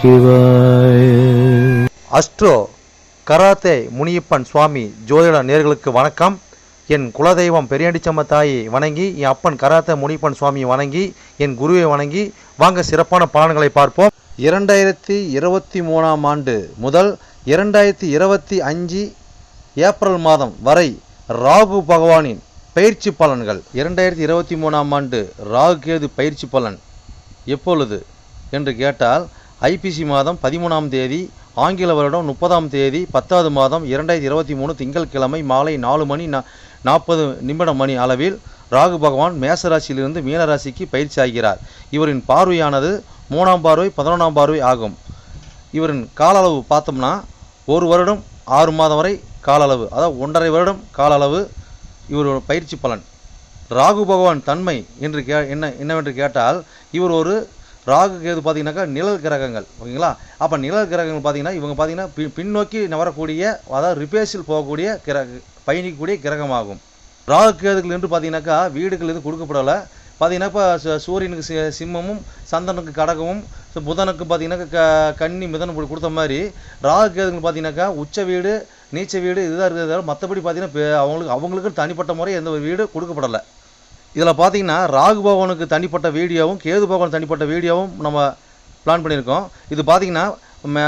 சிவாய. Astro karate Muniyappan சுவாமி ஜோதிட நேர்களுக்கு வணக்கம். என் குலதெய்வம் பெரியாண்டிச்சம்ம தாயை வணங்கி என் அப்பன் கராத்தே முனியப்பன் சுவாமியை வணங்கி என் குருவை வணங்கி வாங்க சிறப்பான பலன்களை பார்ப்போம். இரண்டாயிரத்தி இருபத்தி மூணாம் ஆண்டு முதல் இரண்டாயிரத்தி இருபத்தி அஞ்சு ஏப்ரல் மாதம் வரை ராகு பகவானின் பயிற்சி பலன்கள். இரண்டாயிரத்தி இருபத்தி மூணாம் ஆண்டு ராகு கேது பயிற்சி பலன் எப்பொழுது? என்று கேட்டால் ஐபிசி மாதம் பதிமூணாம் தேதி ஆங்கில வருடம் முப்பதாம் தேதி பத்தாவது மாதம் இரண்டாயிரத்தி இருபத்தி மூணு திங்கட்கிழமை மாலை நாலு மணி நாற்பது நிமிடம் மணி அளவில் ராகு பகவான் மேசராசியிலிருந்து மீனராசிக்கு பயிற்சி ஆகிறார். இவரின் பார்வையானது மூணாம் பார்வை பதினொன்றாம் பார்வை ஆகும். இவரின் கால அளவு பார்த்தோம்னா ஒரு வருடம் ஆறு மாதம் வரை கால அளவு அதாவது ஒன்றரை வருடம் கால அளவு இவரோட பயிற்சி பலன். ராகு பகவான் தன்மை என்று கே என்ன என்னவென்று கேட்டால் இவர் ஒரு ராகு கேது பார்த்தீங்கன்னாக்கா நிழல் கிரகங்கள் ஓகேங்களா? அப்போ நிழல் கிரகங்கள் பார்த்தீங்கன்னா இவங்க பார்த்தீங்கன்னா பி பின்னோக்கி நவரக்கூடிய அதாவது ரிப்பேர்ஸில் போகக்கூடிய கிரக பயணிக்கக்கூடிய கிரகமாகும். ராகு கேதுகள் என்று பார்த்தீங்கன்னாக்கா வீடுகள் எதுவும் கொடுக்கப்படலை. பார்த்தீங்கன்னா இப்போ சூரியனுக்கு சி- சிம்மமும் சந்திரனுக்கு கடகமும் ஸோ புதனுக்கு பார்த்தீங்கன்னா க கன்னி மிதனம் கொடுத்த மாதிரி ராகு கேதுகள் பார்த்தீங்கன்னாக்கா உச்ச வீடு நீச்ச வீடு இதுதான் இருக்கிறது மற்றபடி பார்த்தீங்கன்னா அவங்களுக்கு அவங்களுக்கு தனிப்பட்ட முறை எந்த ஒரு வீடு கொடுக்கப்படலை. இதில் பார்த்தீங்கன்னா ராகு பகவானுக்கு தனிப்பட்ட வீடியோவும் கேது பகவான் தனிப்பட்ட வீடியோவும் நம்ம பிளான் பண்ணியிருக்கோம். இது பார்த்தீங்கன்னா மே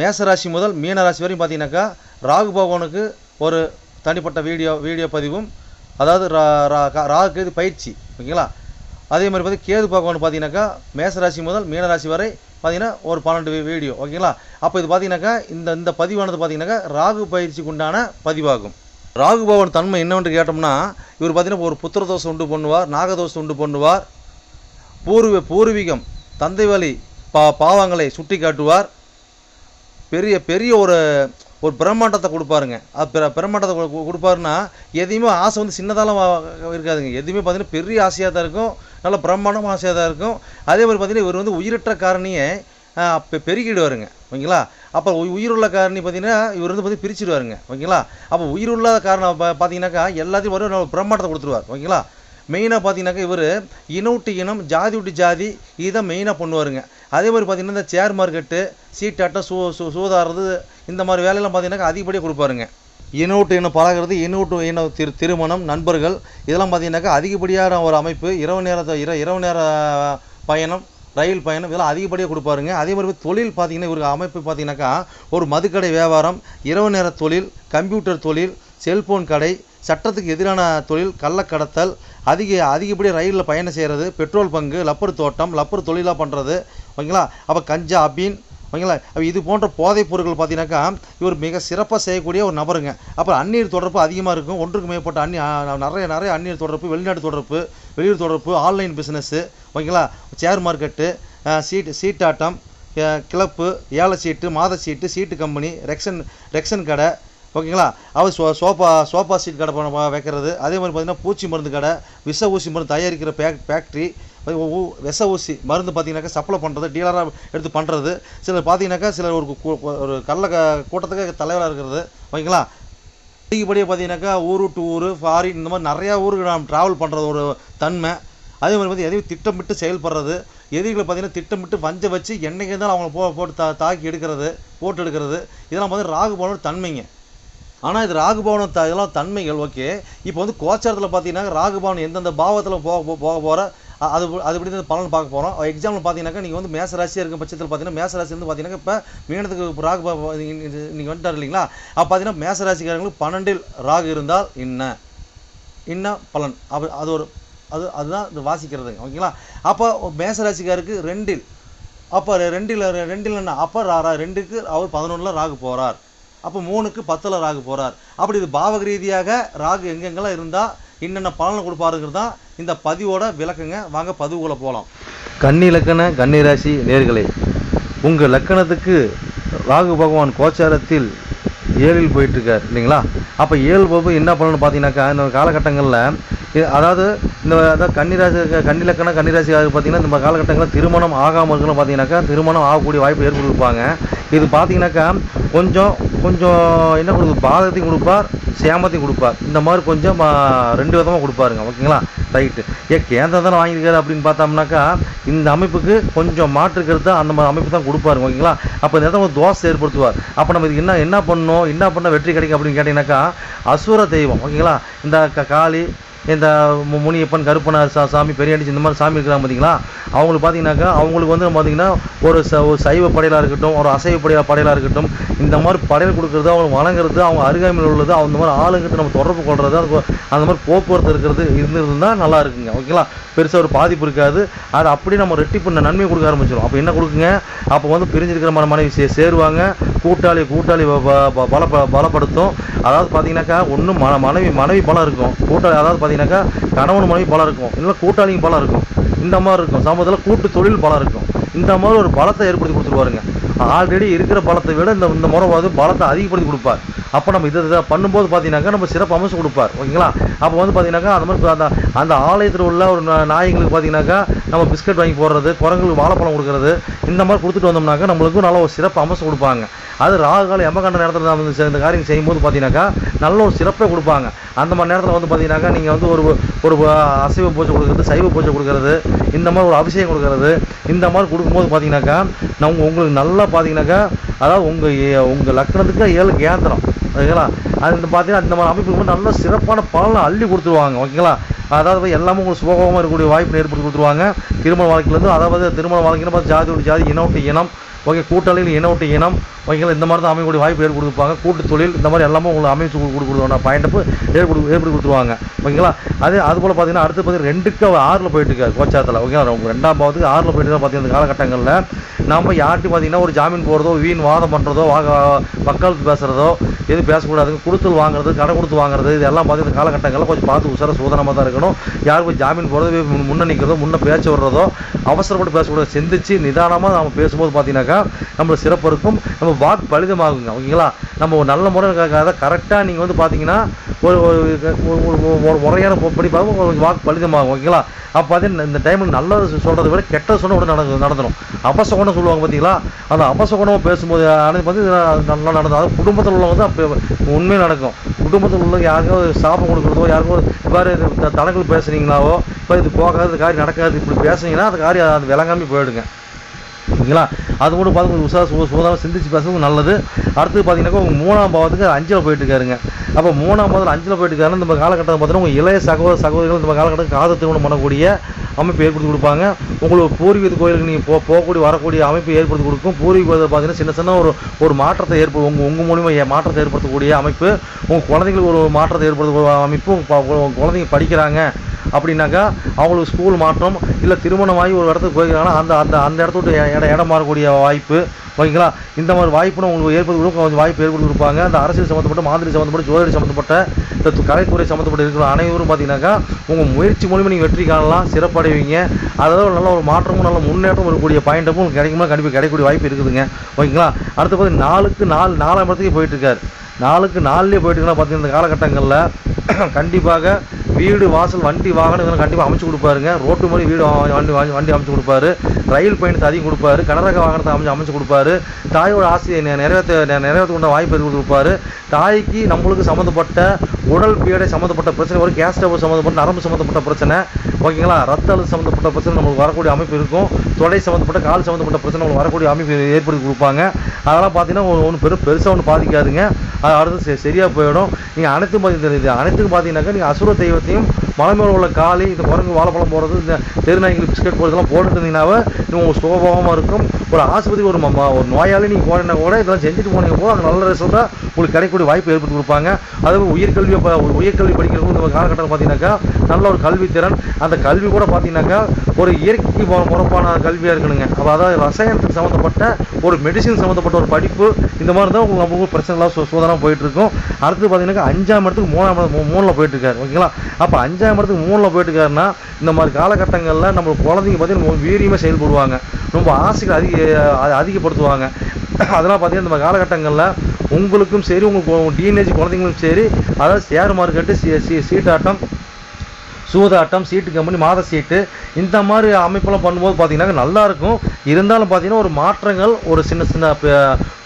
மேசராசி முதல் மீனராசி வரையும் பார்த்தீங்கன்னாக்கா ராகு பகவானுக்கு ஒரு தனிப்பட்ட வீடியோ வீடியோ பதிவும் அதாவது ரா- ரா- கா- ராகு கேது பயிற்சி ஓகேங்களா? அதே மாதிரி பார்த்து கேது பகவான் பார்த்தீங்கன்னாக்கா மேசராசி முதல் மீனராசி வரை பார்த்தீங்கன்னா ஒரு பன்னெண்டு வீடியோ ஓகேங்களா? அப்போ இது பார்த்தீங்கன்னாக்கா இந்த இந்த பதிவானது பார்த்தீங்கன்னாக்கா ராகு பயிற்சிக்கு உண்டான பதிவாகும். ராகுபவன் தன்மை என்னவென்று கேட்டோம்னா இவர் பார்த்தீங்கன்னா ஒரு புத்திர தோஷம் உண்டு பண்ணுவார் நாகதோஷம் உண்டு பண்ணுவார். பூர்வ பூர்வீகம் தந்தை வழி பா பாவங்களை சுட்டி காட்டுவார். பெரிய பெரிய ஒரு ஒரு பிரம்மாண்டத்தை கொடுப்பாருங்க. அது பிர பிரம்மாண்டத்தை கொடு- கொடுப்பாருன்னா எதையுமே ஆசை வந்து சின்னதாலாம் இருக்காதுங்க. எதுவுமே பார்த்தீங்கன்னா பெரிய ஆசையாக தான் இருக்கும். நல்ல பிரம்மாண்டமாக ஆசையாக தான் இருக்கும். அதே மாதிரி பார்த்தீங்கன்னா இவர் வந்து உயிரற்ற காரணியை பெருகிடுவாருங்க பெ ஓகேங்களா? அப்போ உயிருள்ள காரணி பார்த்தீங்கன்னா இவர் வந்து பார்த்து பிரிச்சிடுவாருங்க ஓகேங்களா? அப்போ உயிருள்ள காரணம் பார்த்தீங்கன்னாக்கா எல்லாத்தையும் வரும் பிரம்மாண்டத்தை கொடுத்துருவார். ஓகேங்களா? மெயினாக பார்த்தீங்கன்னாக்கா இவர் இன விட்டு இனம் ஜாதி விட்டு ஜாதி இதை மெயினாக பண்ணுவாருங்க. அதே மாதிரி பார்த்தீங்கன்னா இந்த சேர் மார்க்கெட்டு சீட்டாட்டம் சூ சூ சூதாடுறது இந்த மாதிரி வேலையெல்லாம் பார்த்தீங்கன்னாக்கா அதிகப்படியாக கொடுப்பாருங்க. இனம் இனம் பழகிறது இனவுட்டு இன திரு திருமணம் நண்பர்கள் இதெல்லாம் பார்த்தீங்கன்னாக்கா அதிகப்படியான ஒரு அமைப்பு. இரவு நேரத்தை இர இரவு நேர பயணம் ரயில் பயணம் இதெல்லாம் அதிகப்படியாக கொடுப்பாருங்க. அதே மாதிரி தொழில் பார்த்தீங்கன்னா இவருக்கு அமைப்பு பார்த்தீங்கன்னாக்கா ஒரு மதுக்கடை வியாபாரம் இரவு நேர தொழில் கம்ப்யூட்டர் தொழில் செல்போன் கடை சட்டத்துக்கு எதிரான தொழில் கள்ளக்கடத்தல் அதிக அதிகப்படியாக ரயிலில் பயணம் செய்கிறது பெட்ரோல் பங்கு லப்பர் தோட்டம் லப்பர் தொழிலாக பண்ணுறது ஓகேங்களா? அப்போ கஞ்சா அபீன் ஓகேங்களா? அப்போ இது போன்ற போதைப் பொருட்கள் பார்த்தீங்கன்னாக்கா இவர் மிக சிறப்பாக செய்யக்கூடிய ஒரு நபருங்க. அப்புறம் அந்நீர் தொடர்பு அதிகமாக இருக்கும். ஒன்றுக்கு மேற்பட்ட அந்நி நிறைய நிறைய அந்நீர் தொடர்பு வெளிநாடு தொடர்பு வெளியூர் தொடர்பு ஆன்லைன் பிஸ்னஸ்ஸு ஓகேங்களா? ஷேர் மார்க்கெட்டு சீட் சீட்டாட்டம் கிளப்பு ஏல சீட்டு மாத சீட்டு சீட்டு கம்பெனி ரெக்ஷன் ரெக்ஷன் கடை ஓகேங்களா? அவர் சோ சோஃபா சோஃபா சீட் கடை பண்ண வைக்கிறது. அதே மாதிரி பார்த்தீங்கன்னா பூச்சி மருந்து கடை விஷ ஊசி மருந்து தயாரிக்கிற பேக் ஃபேக்ட்ரி விஷ ஊசி மருந்து பார்த்தீங்கன்னாக்கா சப்ளை பண்ணுறது டீலராக எடுத்து பண்ணுறது சிலர் பார்த்தீங்கன்னாக்கா சிலர் ஒரு ஒரு கள்ள கூட்டத்துக்கு தலைவராக இருக்கிறது. ஓகேங்களா? அதிகப்படியாக பார்த்தீங்கன்னாக்கா ஊர் டு ஊர் ஃபாரின் இந்த மாதிரி நிறையா ஊருக்கு நாம் ட்ராவல் பண்ணுறது ஒரு தன்மை. அதே மாதிரி வந்து எதையும் திட்டமிட்டு செயல்படுறது எதிரிகளை பார்த்தீங்கன்னா திட்டமிட்டு வஞ்ச வச்சு என்னைக்கு இருந்தாலும் அவங்கள போ போட்டு தா தாக்கி எடுக்கிறது போட்டு எடுக்கிறது. இதெல்லாம் வந்து ராகுபவனோட தன்மைங்க. ஆனால் இது ராகுபவனம் த இதெல்லாம் தன்மைகள் ஓகே. இப்போ வந்து கோச்சாரத்தில் பார்த்தீங்கன்னா ராகுபவன் எந்தெந்த பாவத்தில் போக போக போகிற அது அது இப்படி பலன் பார்க்க போகிறோம் எக்ஸாம்பிள் பார்த்தீங்கன்னாக்கா நீங்கள் வந்து மேசராசியாக இருக்கும் பட்சத்தில் பார்த்தீங்கன்னா மேசராசி வந்து பார்த்தீங்கன்னா இப்போ மீனத்துக்கு ராகு நீங்கள் வந்துட்டார் இல்லைங்களா? அப்போ பார்த்தீங்கன்னா மேசராசிக்காரங்களுக்கு பன்னெண்டில் ராகு இருந்தால் என்ன? என்ன பலன்? அப்போ அது ஒரு அது அதுதான் இந்த வாசிக்கிறதுங்க ஓகேங்களா? அப்போ மேசராசிக்காருக்கு ரெண்டில். அப்போ ரெண்டில் ரெண்டில் என்ன? அப்போ ரா ரா- ரெண்டுக்கு அவர் பதினொன்றில் ராகு போகிறார் அப்போ மூணுக்கு பத்தில் ராகு போகிறார் அப்படி இது பாவக ரீதியாக ராகு எங்கெங்கெல்லாம் இருந்தால் என்னென்ன பலனை கொடுப்பாருங்கிறது தான் இந்த பதிவோட விளக்குங்க. வாங்க பதிவுக்குள்ளே போகலாம் கன்னி லக்கண கன்னிராசி நேர்களே உங்கள் லக்கணத்துக்கு ராகு பகவான் கோச்சாரத்தில் ஏழில் போயிட்டுருக்கார் இல்லைங்களா? அப்போ ஏழு போது என்ன பண்ணணும்னு பார்த்தீங்கன்னாக்கா இந்த காலகட்டங்களில் அதாவது இந்த அதாவது கன்னிராசி கன்னிலக்கண கன்னிராசி பார்த்தீங்கன்னா இந்த காலகட்டங்களில் திருமணம் ஆகாமல் இருக்கணும் பார்த்தீங்கன்னாக்கா திருமணம் ஆகக்கூடிய வாய்ப்பு ஏற்படுத்திருப்பாங்க இது பார்த்தீங்கன்னாக்கா கொஞ்சம் கொஞ்சம் என்ன கொடுக்குது பாதத்தையும் கொடுப்பார் சேமத்தையும் கொடுப்பார். இந்த மாதிரி கொஞ்சம் ரெண்டு விதமாக கொடுப்பாருங்க. ஓகேங்களா? ரைட்டு. ஏ கேந்திரம் தானே வாங்கியிருக்காரு அப்படின்னு பார்த்தோம்னாக்கா இந்த அமைப்புக்கு கொஞ்சம் மாற்று அந்த மாதிரி அமைப்பு தான் கொடுப்பாரு ஓகேங்களா? அப்போ இந்த இடத்துல ஒரு தோசை ஏற்படுத்துவார். அப்போ நம்ம இதுக்கு என்ன என்ன பண்ணணும் என்ன பண்ணால் வெற்றி கிடைக்கும் அப்படின்னு கேட்டிங்கனாக்கா அசுர தெய்வம். ஓகேங்களா? இந்த க- காளி இந்த முனியப்பன் கருப்பனார் சா சாமி பெரியாண்டிச்சி இந்த மாதிரி சாமி இருக்கிறாங்க பார்த்தீங்களா அவங்களுக்கு பார்த்தீங்கன்னாக்கா அவங்களுக்கு வந்து பார்த்தீங்கன்னா ஒரு ச ஒரு சைவ படையலாக இருக்கட்டும் ஒரு அசைவ படையா படையலாக இருக்கட்டும் இந்த மாதிரி படையல் கொடுக்குறது அவங்க வணங்குறது அவங்க அருகாமையில் உள்ளது அந்த மாதிரி ஆளுங்கிட்ட நம்ம தொடர்பு கொள்வது அது அந்த மாதிரி போக்குவரத்து இருக்கிறது இருந்திருந்தா நல்லா இருக்குங்க. ஓகேங்களா? பெருசாக ஒரு பாதிப்பு இருக்காது. அது அப்படியே நம்ம ரெட்டி பண்ண நன்மை கொடுக்க ஆரம்பிச்சிடும் அப்போ என்ன கொடுக்குங்க? அப்போ வந்து பிரிஞ்சிருக்கிற மாதிரி மனைவி சே சேருவாங்க. கூட்டாளி கூட்டாளி ப- ப- பல பலப்படுத்தும். அதாவது பார்த்தீங்கன்னாக்கா ஒன்றும் மனைவி மனைவி பலம் இருக்கும். கூட்டாளி அதாவது பார்த்தீங்கன்னாக்கா கணவன் மனைவி பலம் இருக்கும். இல்லை கூட்டாளியும் பலம் இருக்கும். இந்த மாதிரி இருக்கும். சமூகத்தில் கூட்டு தொழில் பலம் இருக்கும். இந்த மாதிரி ஒரு பலத்தை ஏற்படுத்தி கொடுத்துருவாருங்க. ஆல்ரெடி இருக்கிற பலத்தை விட இந்த இந்த முறை வந்து பலத்தை அதிகப்படுத்தி கொடுப்பார். அப்போ நம்ம இதை இதை பண்ணும்போது பார்த்தீங்கன்னாக்கா நம்ம சிறப்பு அமைச்சு கொடுப்பார். ஓகேங்களா? அப்போ வந்து பார்த்தீங்கன்னாக்கா அந்த மாதிரி அந்த அந்த ஆலயத்தில் உள்ள ஒரு நா- பார்த்தீங்கன்னாக்கா நம்ம பிஸ்கட் வாங்கி போடுறது குரங்குகளுக்கு வாழைப்பழம் கொடுக்கறது இந்த மாதிரி கொடுத்துட்டு வந்தோம்னாக்கா நம்மளுக்கும் நல்ல ஒரு சிறப்பு அமைச்சு கொடுப்பாங்க. அது ராகுகால எமகண்ட நேரத்தில் தான் இந்த- இந்த காரியம் செய்யும்போது பார்த்தீங்கன்னாக்கா நல்ல ஒரு சிறப்பை கொடுப்பாங்க. அந்த மாதிரி நேரத்தில் வந்து பார்த்தீங்கன்னாக்கா நீங்கள் வந்து ஒரு ஒரு அசைவ பூஜை கொடுக்குறது சைவ பூஜை கொடுக்குறது இந்த மாதிரி ஒரு அபிஷேகம் கொடுக்குறது இந்த மாதிரி கொடுக்கும்போது பார்த்தீங்கன்னாக்கா நம்ம உங்களுக்கு நல்லா பார்த்தீங்கன்னாக்கா அதாவது உங்கள் உங்கள் லக்கணத்துக்கு ஏழு கேந்திரம். ஓகேங்களா? அது இந்த பார்த்தீங்கன்னா இந்த மாதிரி அமைப்புக்கு நல்ல சிறப்பான பலனை அள்ளி கொடுத்துருவாங்க. ஓகேங்களா? அதாவது எல்லாமே உங்களுக்கு சுபகமாக இருக்கக்கூடிய வாய்ப்பு ஏற்படுத்தி கொடுத்துருவாங்க. திருமண வாழ்க்கையிலேருந்து அதாவது திருமண வாழ்க்கையில் பார்த்து ஜாதி ஒரு ஜாதி இனம் விட்டு இனம் ஓகே கூட்டாளிகள் இனம் விட்டு இனம் ஓகேங்களா இந்த மாதிரி தான் அமையக்கூடிய வாய்ப்பு ஏற்படுத்தி கொடுப்பாங்க கூட்டு தொழில் இந்த மாதிரி எல்லாமே உங்களுக்கு அமைச்சு கொடுக்குறதோட பயண்டப்பு ஏற்படு ஏற்படுத்தி கொடுத்துருவாங்க. ஓகேங்களா? அதே அது போல் பார்த்தீங்கன்னா அடுத்து பார்த்தீங்கன்னா ரெண்டுக்கு ஆறில் போயிட்டு கோச்சாரத்தில். ஓகேங்களா? உங்கள் ரெண்டாம் பாவத்துக்கு ஆறில் போயிட்டு தான் பார்த்தீங்கன்னா இந்த காலகட்டங்களில் நம்ம யார்கிட்டையும் பார்த்தீங்கன்னா ஒரு ஜாமீன் போடுறதோ வீண் வாதம் பண்ணுறதோ வாக வக்காலத்து பேசுகிறதோ எதுவும் பேசக்கூடாதுங்க. கொடுத்தல் வாங்குறது கடை கொடுத்து வாங்குறது இதெல்லாம் பார்த்து இந்த காலகட்டங்களில் கொஞ்சம் பார்த்து உசார சூதனமாக தான் இருக்கணும். யாருக்கும் ஜாமீன் போடுறது முன் முன்னே நிற்கிறதோ முன்னே பேச்சு வர்றதோ அவசரப்பட்டு பேசக்கூடாது. சிந்திச்சு நிதானமாக நம்ம பேசும்போது பார்த்தீங்கன்னாக்கா நம்மளுக்கு சிறப்பு இருக்கும் நம்ம வாக்கு பலிதமாகுங்க. ஓகேங்களா? நம்ம ஒரு நல்ல முறை கரெக்டாக நீங்கள் வந்து பார்த்தீங்கன்னா ஒரு ஒரு முறையான படி பார்க்கும் ஒரு வாக்கு பலிதமாகும். ஓகேங்களா? அப்போ பார்த்தீங்கன்னா இந்த டைமில் நல்லது சொல்கிறத விட கெட்ட சொன்ன உடனே நடந்து நடந்துடும் அபசகுணம் சொல்லுவாங்க பார்த்தீங்களா அந்த அபசகுணமாக பேசும்போது அனைத்து வந்து நல்லா நடந்தது அதாவது குடும்பத்தில் உள்ளவங்க தான் அப்போ உண்மையாக நடக்கும். குடும்பத்தில் உள்ள யாருக்கோ சாபம் கொடுக்குறதோ யாருக்கோ இவ்வாறு தடங்கள் பேசுனீங்களாவோ இப்போ இது போகாது காரியம் நடக்காது இப்படி பேசுனீங்கன்னா அந்த காரியம் அது விளங்காமல் போயிடுங்க. ஓகேங்களா? அது கூட பார்த்து உஷா சு சிந்திச்சு பேசுறது நல்லது. அடுத்து பார்த்தீங்கன்னாக்கா உங்கள் மூணாம் பாவத்துக்கு அஞ்சில் போயிட்டு இருக்காருங்க அப்போ மூணாம் பாவத்தில் அஞ்சில் போயிட்டு இருக்காருன்னா இந்த காலகட்டம் பார்த்தீங்கன்னா உங்கள் இளைய சகோதர சகோதரிகள் நம்ம காலகட்டத்தில் காதல் திருமணம் பண்ணக்கூடிய அமைப்பு ஏற்படுத்தி கொடுப்பாங்க. உங்களுக்கு பூர்வீக கோயிலுக்கு நீங்கள் போ போகக்கூடிய வரக்கூடிய அமைப்பு ஏற்படுத்தி கொடுக்கும். பூர்வீக கோயிலில் பார்த்தீங்கன்னா சின்ன சின்ன ஒரு ஒரு மாற்றத்தை ஏற்படும் உங்கள் உங்கள் மூலிமா மாற்றத்தை ஏற்படுத்தக்கூடிய அமைப்பு. உங்கள் குழந்தைங்களுக்கு ஒரு மாற்றத்தை ஏற்படுத்த அமைப்பு உங்கள் குழந்தைங்க படிக்கிறாங்க. அப்படின்னாக்கா அவங்களுக்கு ஸ்கூல் மாற்றம் இல்லை திருமணமாகி ஒரு இடத்துக்கு போயிருக்காங்கன்னா அந்த அந்த அந்த இடத்த விட்டு இடம் மாறக்கூடிய வாய்ப்பு ஓகேங்களா? இந்த மாதிரி வாய்ப்புன்னு உங்களுக்கு ஏற்படுத்தி கொடுக்கும் கொஞ்சம் வாய்ப்பு ஏற்படுத்தி கொடுப்பாங்க அந்த அரசியல் சம்மந்தப்பட்ட மாதிரி சம்மந்தப்பட்ட ஜோதிட சம்மந்தப்பட்ட இந்த கலைத்துறை சம்மந்தப்பட்ட இருக்கிற அனைவரும் பார்த்தீங்கன்னாக்கா உங்கள் முயற்சி மூலிமா நீங்கள் வெற்றி காணலாம் சிறப்படைவீங்க. அதாவது நல்ல ஒரு மாற்றமும் நல்ல முன்னேற்றமும் இருக்கக்கூடிய பாயிண்ட்டும் உங்களுக்கு கிடைக்குமா? கண்டிப்பாக கிடைக்கக்கூடிய வாய்ப்பு இருக்குதுங்க. ஓகேங்களா? அடுத்து பார்த்தீங்கன்னா நாலுக்கு நாலு நாலாம் இடத்துக்கு போயிட்டுருக்காரு நாளுக்கு நாலுலேயே போயிட்டுருக்குன்னா பார்த்தீங்கன்னா இந்த காலகட்டங்களில் கண்டிப்பாக வீடு வாசல் வண்டி வாகனம் இதெல்லாம் கண்டிப்பாக அமைச்சு கொடுப்பாருங்க. ரோட்டு மாதிரி வீடு வண்டி வண்டி வண்டி அமைச்சு கொடுப்பாரு. ரயில் பயணத்தை அதிகம் கொடுப்பாரு. கனரக வாகனத்தை அமைச்சு அமைச்சு கொடுப்பாரு. தாயோட ஆசையை நிறைவேற்ற நெ- நிறைவேற்றக்கூடிய வாய்ப்பு ஏற்படுத்தி கொடுப்பாரு. தாய்க்கு நம்மளுக்கு சம்மந்தப்பட்ட உடல் பீடை சம்மந்தப்பட்ட பிரச்சனை வரும் கேஸ் டபுள் சம்மந்தப்பட்ட நரம்பு சம்மந்தப்பட்ட பிரச்சனை ஓகேங்களா? ரத்த அழுத்தம் சம்மந்தப்பட்ட பிரச்சனை நம்மளுக்கு வரக்கூடிய அமைப்பு இருக்கும். தொடை சம்மந்தப்பட்ட கால் சம்மந்தப்பட்ட பிரச்சனை நம்மளுக்கு வரக்கூடிய அமைப்பு ஏற்படுத்தி கொடுப்பாங்க. அதெல்லாம் பார்த்தீங்கன்னா ஒன்றும் பெரு பெருசாக ஒன்றும் பாதிக்காதுங்க. அது அடுத்து சரியாக போயிடும். நீங்கள் அனைத்தும் பார்த்தீங்கன்னா தெரியுது அனைத்துக்கும் பார்த்தீங்கன்னாக்கா நீங்கள் அசுர tempo. மலை மேலே உள்ள காளி இந்த குரங்கு வாழைப்பழம் போடுறது இந்த தெருநாய்களுக்கு பிஸ்கட் போடுறதெல்லாம் போட்டுட்டு இருந்தீங்கன்னாவே உங்களுக்கு சுகபோகமாக இருக்கும். ஒரு ஆஸ்பத்திரி ஒரு ம- ஒரு நோயாளி நீங்கள் போனீங்கன்னா கூட இதெல்லாம் செஞ்சுட்டு போனீங்க போது அங்கே நல்ல ரிசல்ட்டாக உங்களுக்கு கிடைக்கக்கூடிய வாய்ப்பு ஏற்படுத்தி கொடுப்பாங்க. அதே உயர்கல்வியை உயர்கல்வி ப- ஒரு உயர்கல்வி படிக்கிறது இந்த காலகட்டத்தில் பார்த்தீங்கன்னாக்கா நல்ல ஒரு கல்வித்திறன் அந்த கல்வி கூட பார்த்தீங்கன்னாக்கா ஒரு இயற்கை முறப்பான கல்வியாக இருக்கணுங்க. அப்போ அதாவது ரசாயனத்துக்கு சம்மந்தப்பட்ட ஒரு மெடிசின் சம்மந்தப்பட்ட ஒரு படிப்பு இந்த மாதிரி தான் உங்களுக்கு ரொம்ப பிரச்சனைலாம் சோதனை போயிட்டுருக்கும். அடுத்து பார்த்தீங்கன்னாக்கா அஞ்சாம் இடத்துக்கு மூணாம் மூணில் போயிட்டுருக்காரு. ஓகேங்களா? அப்போ அஞ்சாம் இடத்துக்கு மூணில் போயிட்டுருக்காருன்னா இந்த மாதிரி காலகட்டங்களில் நம்ம குழந்தைங்க பார்த்தீங்கன்னா வீரியமாக செயல்படுவாங்க. ரொம்ப ஆசைகள் அதிக அதிகப்படுத்துவாங்க. அதெல்லாம் பார்த்தீங்கன்னா இந்த காலகட்டங்களில் உங்களுக்கும் சரி உங்கள் டீனேஜ் குழந்தைங்களுக்கும் சரி அதாவது ஷேர் மார்க்கெட்டு சீ சீட்டாட்டம் சூதாட்டம் சீட்டு கம்பெனி மாத சீட்டு இந்த மாதிரி அமைப்பெல்லாம் பண்ணும்போது பார்த்திங்கன்னா நல்லா இருக்கும். இருந்தாலும் பார்த்தீங்கன்னா ஒரு மாற்றங்கள் ஒரு சின்ன சின்ன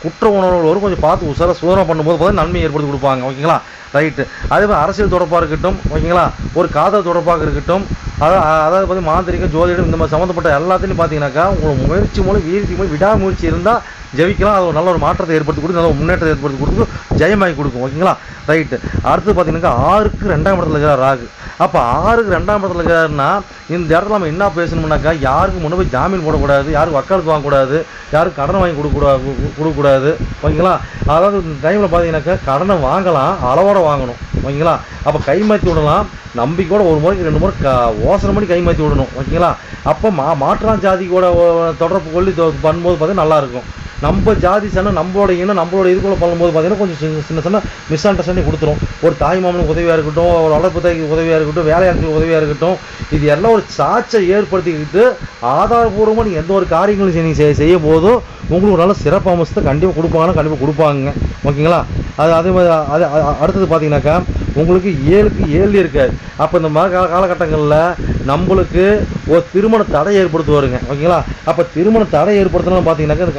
குற்ற உணர்வுகள் வரும். கொஞ்சம் பார்த்து உசாராக சூதனம் பண்ணும்போது பார்த்தீங்கன்னா நன்மை ஏற்படுத்தி கொடுப்பாங்க. ஓகேங்களா? ரைட்டு அதே மாதிரி அரசியல் தொடர்பாக இருக்கட்டும் ஓகேங்களா? ஒரு காதல் தொடர்பாக இருக்கட்டும் அதாவது அதாவது பார்த்து மாந்திரிகம் ஜோதிடம் இந்த மாதிரி சம்மந்தப்பட்ட எல்லாத்தையும் பார்த்தீங்கன்னாக்கா உங்கள் முயற்சி மூலம் வீழ்ச்சி மூலம் விடாமுயற்சி இருந்தால் ஜெயிக்கலாம் அது ஒரு நல்ல ஒரு மாற்றத்தை ஏற்படுத்தி கொடுத்து நல்ல ஒரு முன்னேற்றத்தை ஏற்படுத்தி கொடுத்து ஜெயமாகி கொடுக்கும் ஓகேங்களா? ரைட்டு அடுத்து பார்த்தீங்கன்னாக்கா ஆறுக்கு ரெண்டாம் இடத்துல இருக்கிறார் ராகு. அப்போ ஆறுக்கு ரெண்டாம் இடத்துல இருக்கிறாருன்னா இந்த இடத்துல நம்ம என்ன பேசணும்னாக்கா யாருக்கு முன்ன போய் ஜாமீன் போடக்கூடாது யாருக்கு வக்காலத்து வாங்கக்கூடாது யாருக்கு கடன் வாங்கி கொடுக்கக்கூடாது கொடுக்கக்கூடாது ஓகேங்களா? அதாவது இந்த டைமில் பார்த்தீங்கன்னாக்கா கடனை வாங்கலாம் அளவோடு வாங்கணும் ஓகேங்களா? அப்போ கை மாற்றி விடலாம் நம்பிக்கையோட ஒரு முறைக்கு ரெண்டு முறை க ஓசனை பண்ணி கை மாற்றி விடணும் ஓகேங்களா? அப்போ மா மாற்றான் ஜாதி கூட தொடர்பு கொள்ளி பண்ணும்போது பார்த்தீங்கன்னா நல்லாயிருக்கும் நம்ம ஜாதி சனம் நம்மளோட இனம் நம்மளோட இதுக்குள்ளே பண்ணும்போது பார்த்தீங்கன்னா கொஞ்சம் சின்ன சின்ன சின்ன மிஸ் அண்டர்ஸ்டாண்டிங் கொடுத்துரும். ஒரு தாய் மாமனுக்கு உதவியாக இருக்கட்டும் ஒரு வளர்ப்பு தாய்க்கு உதவியாக இருக்கட்டும் வேலையாட்களுக்கு உதவியாக இருக்கட்டும் இது எல்லாம் ஒரு சாட்சை ஏற்படுத்திக்கிட்டு ஆதாரபூர்வமாக நீங்கள் எந்த ஒரு காரியங்களும் செய்~ செய்ய செய்யும் போதும் உங்களுக்கு ஒரு நல்ல சிறப்பு அம்சத்தை கண்டிப்பாக கொடுப்பாங்கன்னா கண்டிப்பாக கொடுப்பாங்க. ஓகேங்களா? அது அதே மாதிரி அது அடுத்தது பார்த்தீங்கன்னாக்கா உங்களுக்கு ஏழுக்கு ஏழு இருக்காது அப்போ இந்த மாதிரி கால காலகட்டங்களில் நம்மளுக்கு ஒரு திருமண தடை ஏற்படுத்துவாருங்க. ஓகேங்களா? அப்போ திருமண தடை ஏற்படுத்தணும்னு பார்த்தீங்கன்னாக்கா இந்த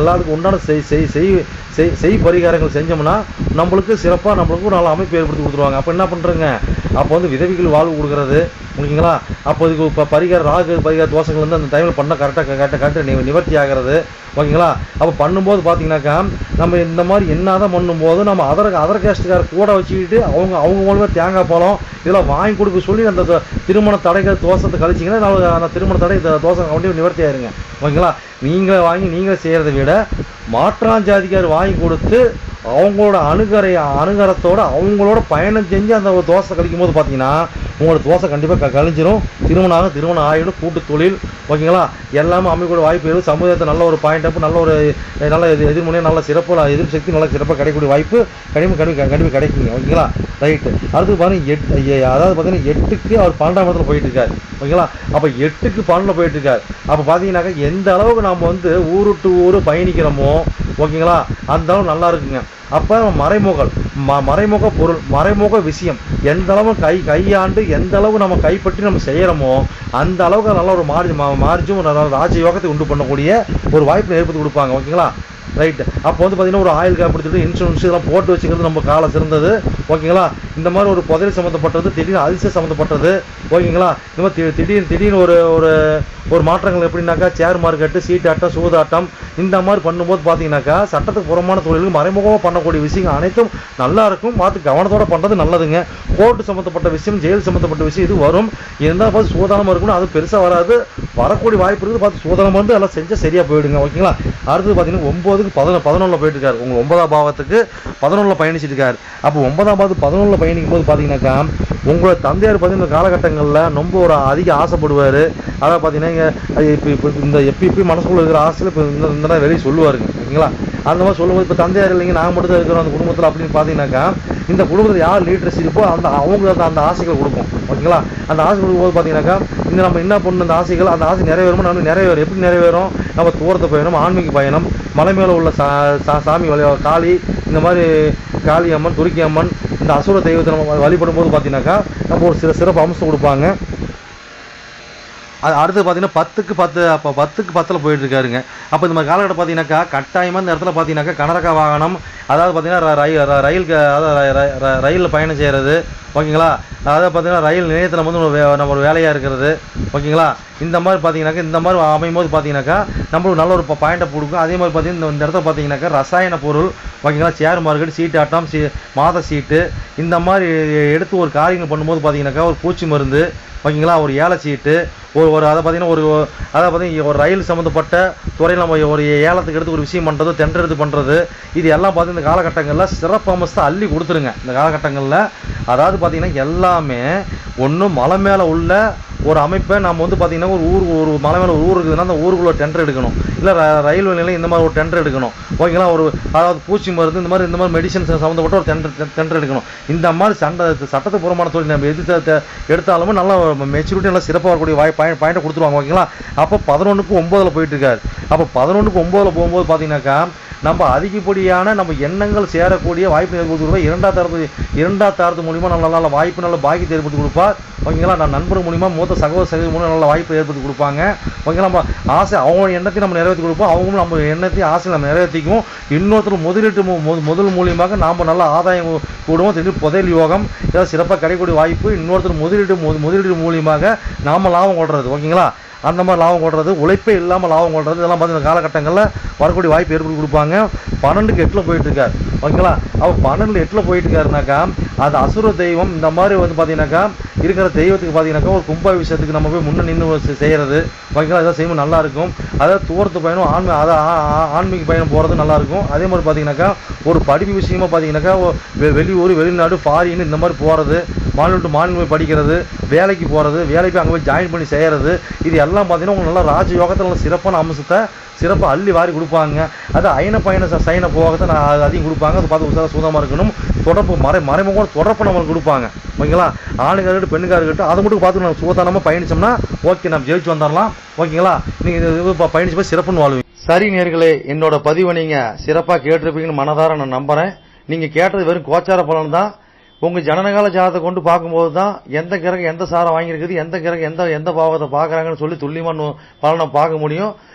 காலகட்டங்களில் அதுக்கு உண்டான செய் செய் செய் செய் செய் பரிகாரங்கள் செஞ்சோம்னா நம்மளுக்கு சிறப்பாக நம்மளுக்கு ஒரு நல்ல அமைப்பு ஏற்படுத்தி கொடுத்துருவாங்க. அப்போ என்ன பண்ணுறங்க அப்போ வந்து விதவிகள் வாழ்வு கொடுக்குறது. ஓகேங்களா அப்போ இதுக்கு இப்போ பரிகார ராகு பரிகார தோஷங்கள் வந்து அந்த டைமில் பண்ண கரெக்டாக கரெக்டாக கரெக்டாக நிவர்த்தி ஆகிறது. ஓகேங்களா? அப்போ பண்ணும்போது பார்த்தீங்கன்னாக்கா நம்ம இந்த மாதிரி என்னதான் பண்ணும்போது நம்ம அதர் அதர் கேஸ்ட்டுக்கார கூட வச்சுக்கிட்டு அவங்க அவங்க மூலமாக தேங்காய் பழம் இதெல்லாம் வாங்கி கொடுக்க சொல்லி அந்த த- திருமண தடைகள் தோஷத்தை கழிச்சிங்கன்னா நம்ம அந்த திருமண தடை இந்த தோஷம் அப்படியே நிவர்த்தி ஆயிருங்க. ஓகேங்களா? நீங்களே வாங்கி நீங்களே செய்கிறத விட மாற்றாஞ்சாதிக்கார் வாங்கி கொடுத்து அவங்களோட அணுகரை அணுகரத்தோட அவங்களோட பயணம் செஞ்சு அந்த ஒரு தோசை கழிக்கும் போது பார்த்தீங்கன்னா உங்களோட தோசை கண்டிப்பாக க கழிஞ்சிரும். திருமணம் ஆகும் திருமணம் ஆகிடும் கூட்டு தொழில். ஓகேங்களா? எல்லாமே அமைக்கூட வாய்ப்பு இருக்கும் சமுதாயத்தை நல்ல ஒரு பாயிண்ட் அப் நல்ல ஒரு நல்ல எது எதிர்முனையாக நல்ல சிறப்பு எதிர் சக்தி நல்ல சிறப்பாக கிடைக்கக்கூடிய வாய்ப்பு கண்டிப்பாக கண்டிப்பாக கண்டிப்பாக கிடைக்குங்க. ஓகேங்களா? ரைட்டு அடுத்து பார்த்தீங்கன்னா எட் அதாவது பார்த்தீங்கன்னா எட்டுக்கு அவர் பன்னெண்டாம் இடத்துல போயிட்டுருக்காரு. ஓகேங்களா? அப்போ எட்டுக்கு பன்னெண்டு போயிட்டுருக்காரு. அப்போ பார்த்தீங்கன்னாக்கா எந்த அளவுக்கு நம்ம வந்து ஊரு டு ஊர் பயணிக்கிறோமோ ஓகேங்களா? அந்த அளவு நல்லா இருக்குங்க அப்போ மறைமுகல் ம மறைமுக பொருள் மறைமுக விஷயம். எந்த அளவு கை கையாண்டு எந்த அளவு நம்ம கைப்பற்றி நம்ம செய்கிறோமோ அந்த அளவுக்கு நல்ல ஒரு மார்ஜ் மார்ஜும் ராஜ யோகத்தை உண்டு பண்ணக்கூடிய ஒரு வாய்ப்பை ஏற்படுத்தி கொடுப்பாங்க. ஓகேங்களா? ரைட்டு அப்போ வந்து பார்த்தீங்கன்னா ஒரு ஆயில் காப்பீடு இன்சூரன்ஸ் இதெல்லாம் போட்டு வச்சுக்கிறது நம்ம காலம் சிறந்தது. ஓகேங்களா இந்த மாதிரி ஒரு புதையல் சம்மந்தப்பட்டது திடீர்னு அதிசயம் சம்மந்தப்பட்டது ஓகேங்களா இந்த மாதிரி திடீர்னு திடீர்னு ஒரு ஒரு ஒரு மாற்றங்கள் எப்படின்னாக்கா சேர் மார்க்கெட்டு சீட்டாட்டம் சூதாட்டம் இந்த மாதிரி பண்ணும்போது பார்த்தீங்கன்னாக்கா சட்டத்துக்கு புறமான தொழில்கள் மறைமுகமாக பண்ணக்கூடிய விஷயங்கள் அனைத்தும் நல்லா இருக்கும். பார்த்து கவனத்தோடு பண்ணுறது நல்லதுங்க. கோர்ட்டு சம்மந்தப்பட்ட விஷயம் ஜெயில் சம்மந்தப்பட்ட விஷயம் இது வரும். இருந்தால் பார்த்து சூதானமாக இருக்கணும் அது பெருசாக வராது. வரக்கூடிய வாய்ப்பு இருக்குது. பார்த்து சூதானமாக இருந்து எல்லாம் செஞ்சால் சரியாக போயிடுங்க. ஓகேங்களா அடுத்தது பார்த்தீங்கன்னா ஒம்போதுக்கு பதினொன்று பதினொன்றில் போயிட்டு இருக்காரு உங்கள் ஒன்பதாம் பாவத்துக்கு பதினொன்றில் பயணிச்சிட்டு இருக்காரு அப்போ ஒன்பதாம் பாவத்து பதினொன்றில் பயணிக்கும் போது பார்த்தீங்கன்னாக்கா உங்களோட தந்தையார் பார்த்தீங்கன்னா காலகட்டங்களில் ரொம்ப ஒரு அதிக ஆசைப்படுவார். அதாவது பார்த்தீங்கன்னா இங்கே இப்போ இப்போ இந்த எப்போ இப்போ மனசுக்குள்ள இருக்கிற ஆசையில் இப்போ இந்த இந்த வெளியே சொல்லுவாருங்க. ஓகேங்களா அந்த மாதிரி சொல்லும்போது இப்போ தந்தையார் இல்லைங்க நாங்கள் மட்டும் தான் இருக்கிறோம் அந்த குடும்பத்தில் அப்படின்னு பார்த்தீங்கன்னாக்கா இந்த குடும்பத்தில் யார் லீடர்ஸ் இருக்கோ அந்த அவங்க அந்த அந்த ஆசைகளை கொடுக்கும். ஓகேங்களா? அந்த ஆசை கொடுக்கும்போது பார்த்தீங்கன்னாக்கா இந்த நம்ம என்ன பண்ணணும்? அந்த ஆசைகள் அந்த ஆசை நிறைவேறுமோ? நம்ம நிறைவேறும். எப்படி நிறைவேறும்? நம்ம தூரத்தை பயணம் ஆன்மீக பயணம் மலை மேலே உள்ள சா சா- சாமி வழி காளி இந்த மாதிரி காளி அம்மன் துருக்கி அம்மன் இந்த அசுர தெய்வத்தை நம்ம வழிபடும் போது பார்த்தீங்கன்னாக்கா நம்ம ஒரு சில சிறப்பு அம்சம் கொடுப்பாங்க. அது அடுத்து பார்த்தீங்கன்னா பத்துக்கு பத்து அப்போ பத்துக்கு பத்தில் போயிட்டு இருக்காருங்க. அப்போ இந்த மாதிரி காலகட்டம் பார்த்தீங்கன்னாக்கா கட்டாயமாக இந்த இடத்துல பார்த்தீங்கன்னாக்கா கனரக வாகனம் அதாவது பார்த்தீங்கன்னா ர- ரயில் ரயில் அதாவது ர- ர- ர- ரயிலில் பயணம் செய்கிறது ஓகேங்களா? அதாவது பார்த்தீங்கன்னா ரயில் நிலையத்தில் வந்து ஒரு வே- நம்ம ஒரு வேலையாக இருக்கிறது ஓகேங்களா? இந்த மாதிரி பார்த்தீங்கன்னாக்கா இந்த மாதிரி அமையும் போது பார்த்தீங்கன்னாக்கா நம்மளுக்கு நல்ல ஒரு பாயிண்டை கொடுக்கும் அதே மாதிரி பார்த்தீங்கன்னா இந்த- இடத்துல பார்த்தீங்கன்னாக்கா ரசாயன பொருள் ஓகேங்களா? ஷேர் மார்க்கெட் சீட்டு ஆட்டம் சீ மாத சீட்டு இந்த மாதிரி எடுத்து ஒரு காரியங்கள் பண்ணும்போது பார்த்தீங்கன்னாக்கா ஒரு பூச்சி மருந்து ஓகேங்களா? ஒரு ஏல சீட்டு ஒரு ஒரு அதை பார்த்தீங்கன்னா ஒரு அதை பார்த்தீங்கன்னா ஒரு ரயில் சம்மந்தப்பட்ட துறையில் நம்ம ஒரு ஏலத்துக்கு எடுத்து ஒரு விஷயம் பண்ணுறது டெண்டர் எடுத்து பண்ணுறது இது எல்லாம் பார்த்து இந்த காலகட்டங்களில் சிறப்பு அம்சத்தை அள்ளி கொடுத்துருங்க. இந்த காலகட்டங்களில் அதாவது பார்த்திங்கன்னா எல்லாமே ஒன்று மலை மேலே உள்ள ஒரு அமைப்பை நம்ம வந்து பார்த்தீங்கன்னா ஒரு ஊர் ஒரு மலை மேலே ஒரு ஊர் இருக்குதுன்னா அந்த ஊருக்குள்ள டெண்டர் எடுக்கணும். இல்லை ரயில்வே நிலையம் இந்த மாதிரி ஒரு டெண்டர் எடுக்கணும். ஓகேங்களா ஒரு அதாவது பூச்சி மருந்து இந்த மாதிரி இந்த மாதிரி மெடிசன்ஸ் சம்மந்தப்பட்ட ஒரு டெண்டர் டெண்டர் எடுக்கணும். இந்த மாதிரி சண்டை சட்டத்துக்கு புறமான தொழில் நம்ம எது எடுத்தாலுமே நல்லா மெச்சூரிட்டி நல்லா சிறப்பாக வரக்கூடிய வாய் பாயிண்ட் பாயிண்ட்டை கொடுத்துருவாங்க. ஓகேங்களா அப்போ பதினொன்றுக்கு ஒம்போதில் போயிட்டு இருக்காரு. அப்போ பதினொன்றுக்கு ஒம்போதில் போகும்போது பார்த்தீங்கன்னாக்கா நம்ம அதிகப்படியான நம்ம எண்ணங்கள் சேரக்கூடிய வாய்ப்பு ஏற்படுத்தி கொடுப்பா இரண்டாம் தரத்து இரண்டாம் தரத்து மூலிமா நல்ல நல்ல வாய்ப்பு நல்ல பாக்கியத்தை ஏற்படுத்தி கொடுப்பா ஓகேங்களா? நான் நண்பர் மூலிமா மூத்த சகோதர சகோதரி மூலம் நல்ல வாய்ப்பை ஏற்படுத்தி கொடுப்பாங்க. ஓகேங்களா? நம்ம ஆசை அவங்க எண்ணத்தையும் நம்ம நிறைவேற்றி கொடுப்போம். அவங்களும் நம்ம எண்ணத்தையும் ஆசை நம்ம நிறைவேற்றிக்குவோம். இன்னொருத்தர் முதலீட்டு மு- முதல் மூலியமாக நாம் நல்ல ஆதாயம் கூடுவோம். திடீர் புதையல் யோகம் ஏதாவது சிறப்பாக கிடைக்கக்கூடிய வாய்ப்பு இன்னொருத்தர் முதலீட்டு மு- முதலீடு மூலியமாக நாம் லாபம் கொடுறது ஓகேங்களா? அந்த மாதிரி லாபம் கொள்றது உழைப்பே இல்லாமல் லாபம் கொள்றது இதெல்லாம் பார்த்து இந்த காலகட்டங்களில் வரக்கூடிய வாய்ப்பு ஏற்படுத்தி கொடுப்பாங்க. பன்னெண்டுக்கு எட்டில் போயிட்டுருக்கார் ஓகேங்களா? அவர் பன்னெண்டு எட்டில் போயிட்டுருக்காருனாக்கா அது அசுர தெய்வம் இந்த மாதிரி வந்து பார்த்தீங்கன்னாக்கா இருக்கிற தெய்வத்துக்கு பார்த்தீங்கன்னாக்கா ஒரு கும்பாபிஷேகத்துக்கு நம்ம போய் முன்ன நின்று செய்கிறது ஓகேங்களா இதை செய்யும்போது நல்லாயிருக்கும். அதாவது தூரத்து பயணம் ஆன்மீ அதை ஆ- ஆ- ஆன்மீக பயணம் போகிறது நல்லா இருக்கும் அதே மாதிரி பார்த்தீங்கன்னாக்கா ஒரு படிப்பு விஷயமா பார்த்தீங்கன்னாக்கா வெளியூர் வெளிநாடு ஃபாரின் இந்த மாதிரி போகிறது மாநிலம் டு மாநிலம் போய் படிக்கிறது வேலைக்கு போகிறது வேலைக்கு அங்கே போய் ஜாயின் பண்ணி செய்கிறது இது எல்லாம் பார்த்தீங்கன்னா உங்களுக்கு நல்லா ராஜயோகத்தில் நல்ல சிறப்பான அம்சத்தை சிறப்பாக அள்ளி வாரி கொடுப்பாங்க. அது அயன பயண சைன போகத்தை நான் அதிகம் கொடுப்பாங்க. அது பார்த்து உசாரம் சுதமாக இருக்கணும். தொடர்பு மறை மறைமுகம் தொடர்பு நம்மளுக்கு கொடுப்பாங்க. ஓகேங்களா? ஆணுக்கார இருக்கட்டும் பெண்ணுக்காக இருக்கட்டும் அதை மட்டும் பார்த்து நம்ம சுகத்தானமாக பயணிச்சோம்னா ஓகே நம்ம ஜெயிச்சு வந்துடலாம் ஓகேங்களா? நீங்கள் இது ப- பயணிச்சு போய் சிறப்புன்னு வாழ்வீங்க. சரி நேர்களே என்னோட பதிவை நீங்கள் சிறப்பாக கேட்டிருப்பீங்கன்னு மனதார நான் நம்புகிறேன் நீங்கள் கேட்டது வெறும் கோச்சார பலன் தான். உங்கள் ஜனனகால ஜாதத்தை கொண்டு பார்க்கும்போது தான் எந்த கிரகம் எந்த சாரம் வாங்கியிருக்குது எந்த கிரகம் எந்த எந்த பாவத்தை பார்க்குறாங்கன்னு சொல்லி துல்லியமான பலனை பார்க்க முடியும்.